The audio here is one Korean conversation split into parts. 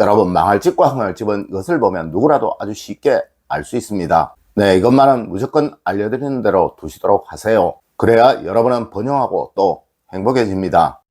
여러분 망할 집과 흥할 집은 이것을 보면 누구라도 아주 쉽게 알 수 있습니다. 네, 이것만은 무조건 알려드리는 대로 두시도록 하세요. 그래야 여러분은 번영하고 또 행복해집니다.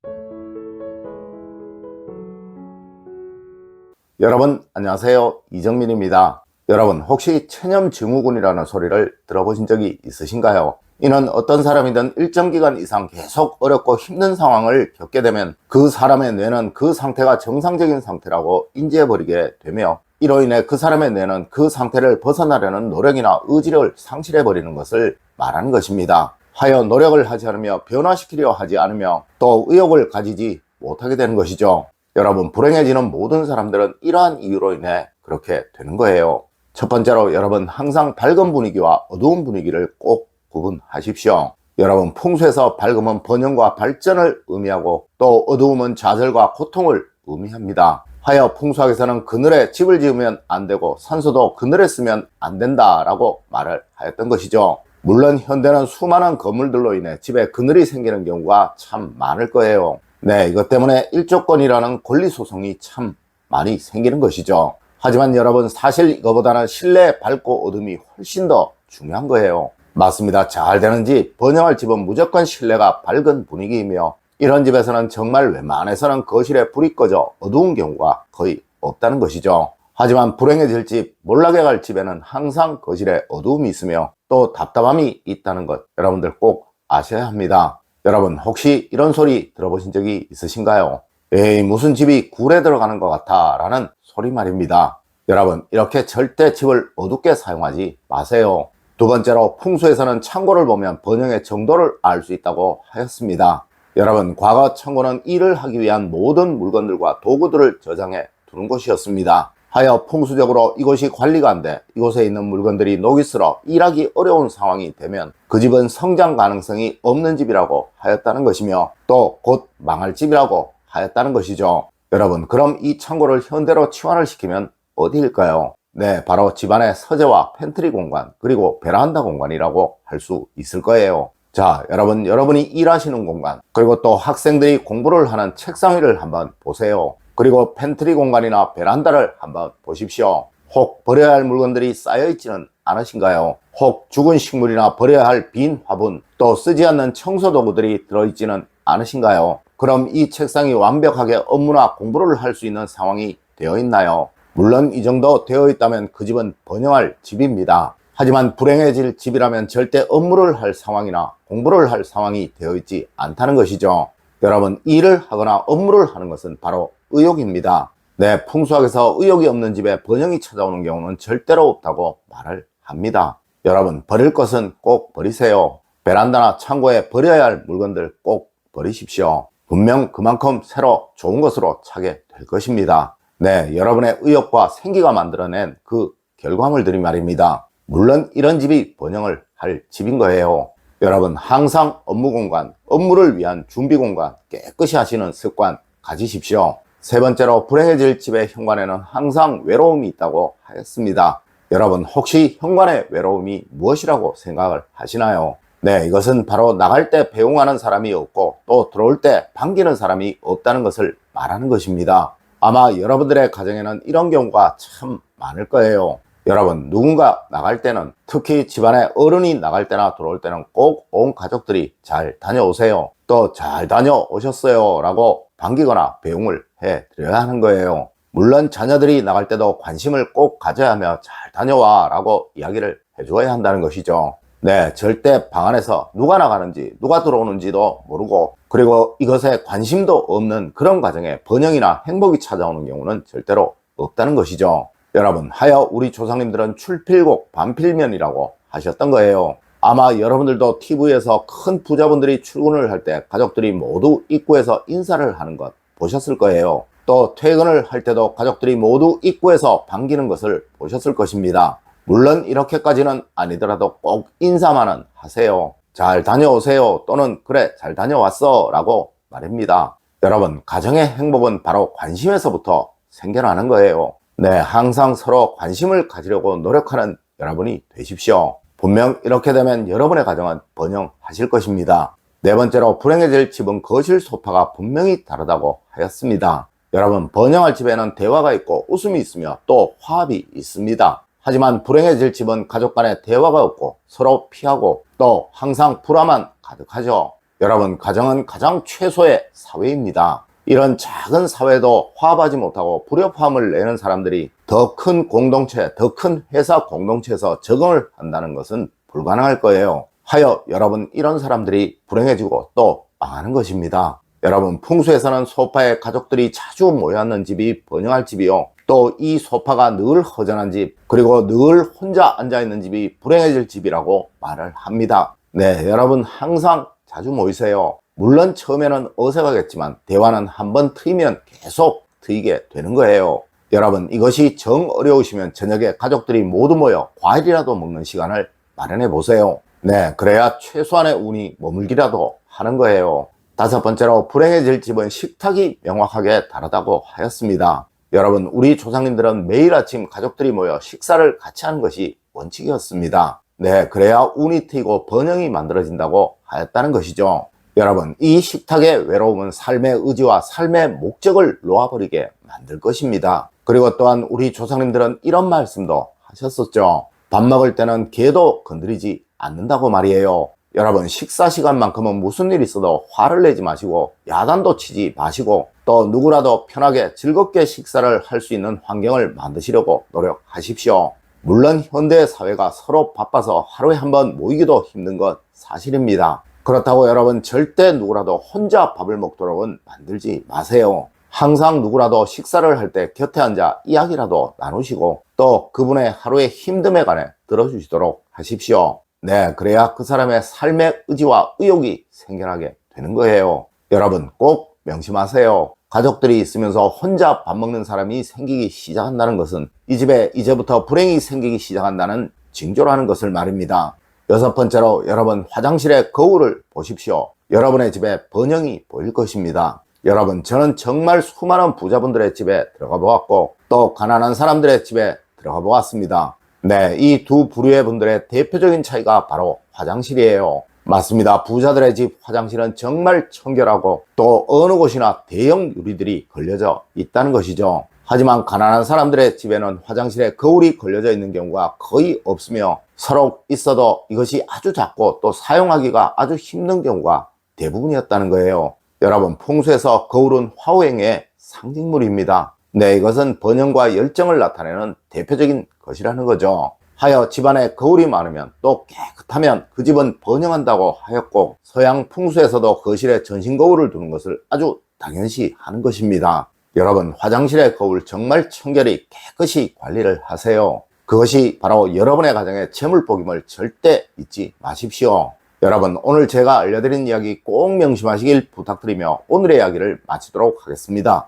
여러분 안녕하세요 이정민입니다. 여러분 혹시 체념 증후군이라는 소리를 들어보신 적이 있으신가요? 이는 어떤 사람이든 일정 기간 이상 계속 어렵고 힘든 상황을 겪게 되면 그 사람의 뇌는 그 상태가 정상적인 상태라고 인지해버리게 되며 이로 인해 그 사람의 뇌는 그 상태를 벗어나려는 노력이나 의지를 상실해버리는 것을 말하는 것입니다. 하여 노력을 하지 않으며 변화시키려 하지 않으며 또 의욕을 가지지 못하게 되는 것이죠. 여러분 불행해지는 모든 사람들은 이러한 이유로 인해 그렇게 되는 거예요. 첫 번째로 여러분 항상 밝은 분위기와 어두운 분위기를 꼭 구분하십시오. 여러분 풍수에서 밝음은 번영과 발전을 의미하고 또 어두움은 좌절과 고통을 의미합니다. 하여 풍수학에서는 그늘에 집을 지으면 안 되고 산소도 그늘에 쓰면 안 된다라고 말을 하였던 것이죠. 물론 현대는 수많은 건물들로 인해 집에 그늘이 생기는 경우가 참 많을 거예요. 네, 이것 때문에 일조권이라는 권리 소송이 참 많이 생기는 것이죠. 하지만 여러분 사실 이거보다는 실내 밝고 어둠이 훨씬 더 중요한 거예요. 맞습니다. 잘 되는 집, 번영할 집은 무조건 실내가 밝은 분위기이며 이런 집에서는 정말 웬만해서는 거실에 불이 꺼져 어두운 경우가 거의 없다는 것이죠. 하지만 불행해질 집, 몰락해 갈 집에는 항상 거실에 어두움이 있으며 또 답답함이 있다는 것 여러분들 꼭 아셔야 합니다. 여러분 혹시 이런 소리 들어보신 적이 있으신가요? 에이 무슨 집이 굴에 들어가는 것 같아 라는 소리 말입니다. 여러분 이렇게 절대 집을 어둡게 사용하지 마세요. 두 번째로 풍수에서는 창고를 보면 번영의 정도를 알 수 있다고 하였습니다. 여러분 과거 창고는 일을 하기 위한 모든 물건들과 도구들을 저장해 두는 곳이었습니다. 하여 풍수적으로 이곳이 관리가 안 돼 이곳에 있는 물건들이 녹이 슬어 일하기 어려운 상황이 되면 그 집은 성장 가능성이 없는 집이라고 하였다는 것이며 또 곧 망할 집이라고 하였다는 것이죠. 여러분 그럼 이 창고를 현대로 치환을 시키면 어디일까요? 네 바로 집안의 서재와 팬트리 공간 그리고 베란다 공간이라고 할 수 있을 거예요. 자 여러분 여러분이 일하시는 공간 그리고 또 학생들이 공부를 하는 책상 위를 한번 보세요. 그리고 팬트리 공간이나 베란다를 한번 보십시오. 혹 버려야 할 물건들이 쌓여 있지는 않으신가요? 혹 죽은 식물이나 버려야 할 빈 화분, 또 쓰지 않는 청소 도구들이 들어있지는 않으신가요? 그럼 이 책상이 완벽하게 업무나 공부를 할 수 있는 상황이 되어 있나요? 물론 이 정도 되어 있다면 그 집은 번영할 집입니다. 하지만 불행해질 집이라면 절대 업무를 할 상황이나 공부를 할 상황이 되어 있지 않다는 것이죠. 여러분, 일을 하거나 업무를 하는 것은 바로 의욕입니다. 네, 풍수학에서 의욕이 없는 집에 번영이 찾아오는 경우는 절대로 없다고 말을 합니다. 여러분, 버릴 것은 꼭 버리세요. 베란다나 창고에 버려야 할 물건들 꼭 버리십시오. 분명 그만큼 새로 좋은 것으로 차게 될 것입니다. 네, 여러분의 의욕과 생기가 만들어낸 그 결과물들이 말입니다. 물론 이런 집이 번영을 할 집인 거예요. 여러분 항상 업무 공간, 업무를 위한 준비 공간 깨끗이 하시는 습관 가지십시오. 세 번째로 불행해질 집의 현관에는 항상 외로움이 있다고 하였습니다. 여러분 혹시 현관의 외로움이 무엇이라고 생각을 하시나요? 네, 이것은 바로 나갈 때 배웅하는 사람이 없고 또 들어올 때 반기는 사람이 없다는 것을 말하는 것입니다. 아마 여러분들의 가정에는 이런 경우가 참 많을 거예요. 여러분 누군가 나갈 때는 특히 집안에 어른이 나갈 때나 들어올 때는 꼭 온 가족들이 잘 다녀오세요. 또 잘 다녀오셨어요 라고 반기거나 배웅을 해 드려야 하는 거예요. 물론 자녀들이 나갈 때도 관심을 꼭 가져야 하며 잘 다녀와 라고 이야기를 해주어야 한다는 것이죠. 네 절대 방 안에서 누가 나가는지 누가 들어오는지도 모르고 그리고 이것에 관심도 없는 그런 가정에 번영이나 행복이 찾아오는 경우는 절대로 없다는 것이죠 여러분 하여 우리 조상님들은 출필곡 반필면이라고 하셨던 거예요. 아마 여러분들도 TV에서 큰 부자분들이 출근을 할 때 가족들이 모두 입구에서 인사를 하는 것 보셨을 거예요. 또 퇴근을 할 때도 가족들이 모두 입구에서 반기는 것을 보셨을 것입니다. 물론 이렇게까지는 아니더라도 꼭 인사만은 하세요. 잘 다녀오세요 또는 그래 잘 다녀왔어 라고 말입니다. 여러분 가정의 행복은 바로 관심에서부터 생겨나는 거예요. 네, 항상 서로 관심을 가지려고 노력하는 여러분이 되십시오. 분명 이렇게 되면 여러분의 가정은 번영하실 것입니다. 네 번째로 불행해질 집은 거실 소파가 분명히 다르다고 하였습니다. 여러분, 번영할 집에는 대화가 있고 웃음이 있으며 또 화합이 있습니다. 하지만 불행해질 집은 가족 간에 대화가 없고 서로 피하고 또 항상 불화만 가득하죠. 여러분, 가정은 가장 최소의 사회입니다. 이런 작은 사회도 화합하지 못하고 불협화음을 내는 사람들이 더 큰 공동체, 더 큰 회사 공동체에서 적응을 한다는 것은 불가능할 거예요. 하여 여러분 이런 사람들이 불행해지고 또 망하는 것입니다. 여러분 풍수에서는 소파에 가족들이 자주 모여앉는 집이 번영할 집이요. 또 이 소파가 늘 허전한 집, 그리고 늘 혼자 앉아있는 집이 불행해질 집이라고 말을 합니다. 네, 여러분 항상 자주 모이세요. 물론 처음에는 어색하겠지만 대화는 한번 트이면 계속 트이게 되는 거예요. 여러분 이것이 정 어려우시면 저녁에 가족들이 모두 모여 과일이라도 먹는 시간을 마련해 보세요. 네, 그래야 최소한의 운이 머물기라도 하는 거예요. 다섯 번째로 불행해질 집은 식탁이 명확하게 다르다고 하였습니다. 여러분, 우리 조상님들은 매일 아침 가족들이 모여 식사를 같이 하는 것이 원칙이었습니다. 네, 그래야 운이 트이고 번영이 만들어진다고 하였다는 것이죠. 여러분, 이 식탁의 외로움은 삶의 의지와 삶의 목적을 놓아버리게 만들 것입니다. 그리고 또한 우리 조상님들은 이런 말씀도 하셨었죠. 밥 먹을 때는 개도 건드리지 않는다고 말이에요. 여러분 식사 시간만큼은 무슨 일 있어도 화를 내지 마시고 야단도 치지 마시고 또 누구라도 편하게 즐겁게 식사를 할 수 있는 환경을 만드시려고 노력하십시오. 물론 현대 사회가 서로 바빠서 하루에 한 번 모이기도 힘든 것 사실입니다. 그렇다고 여러분 절대 누구라도 혼자 밥을 먹도록은 만들지 마세요. 항상 누구라도 식사를 할 때 곁에 앉아 이야기라도 나누시고 또 그분의 하루의 힘듦에 관해 들어주시도록 하십시오. 네, 그래야 그 사람의 삶의 의지와 의욕이 생겨나게 되는 거예요. 여러분 꼭 명심하세요. 가족들이 있으면서 혼자 밥 먹는 사람이 생기기 시작한다는 것은 이 집에 이제부터 불행이 생기기 시작한다는 징조라는 것을 말입니다. 여섯 번째로 여러분 화장실의 거울을 보십시오. 여러분의 집에 번영이 보일 것입니다. 여러분 저는 정말 수많은 부자분들의 집에 들어가 보았고 또 가난한 사람들의 집에 들어가 보았습니다. 네, 이 두 부류의 분들의 대표적인 차이가 바로 화장실이에요. 맞습니다. 부자들의 집 화장실은 정말 청결하고 또 어느 곳이나 대형 유리들이 걸려져 있다는 것이죠. 하지만 가난한 사람들의 집에는 화장실에 거울이 걸려져 있는 경우가 거의 없으며 서로 있어도 이것이 아주 작고 또 사용하기가 아주 힘든 경우가 대부분이었다는 거예요. 여러분, 풍수에서 거울은 화호행의 상징물입니다. 네, 이것은 번영과 열정을 나타내는 대표적인 것이라는 거죠. 하여 집안에 거울이 많으면 또 깨끗하면 그 집은 번영한다고 하였고 서양 풍수에서도 거실에 전신 거울을 두는 것을 아주 당연시 하는 것입니다. 여러분 화장실의 거울 정말 청결히 깨끗이 관리를 하세요. 그것이 바로 여러분의 가정의 재물복임을 절대 잊지 마십시오. 여러분 오늘 제가 알려드린 이야기 꼭 명심하시길 부탁드리며 오늘의 이야기를 마치도록 하겠습니다.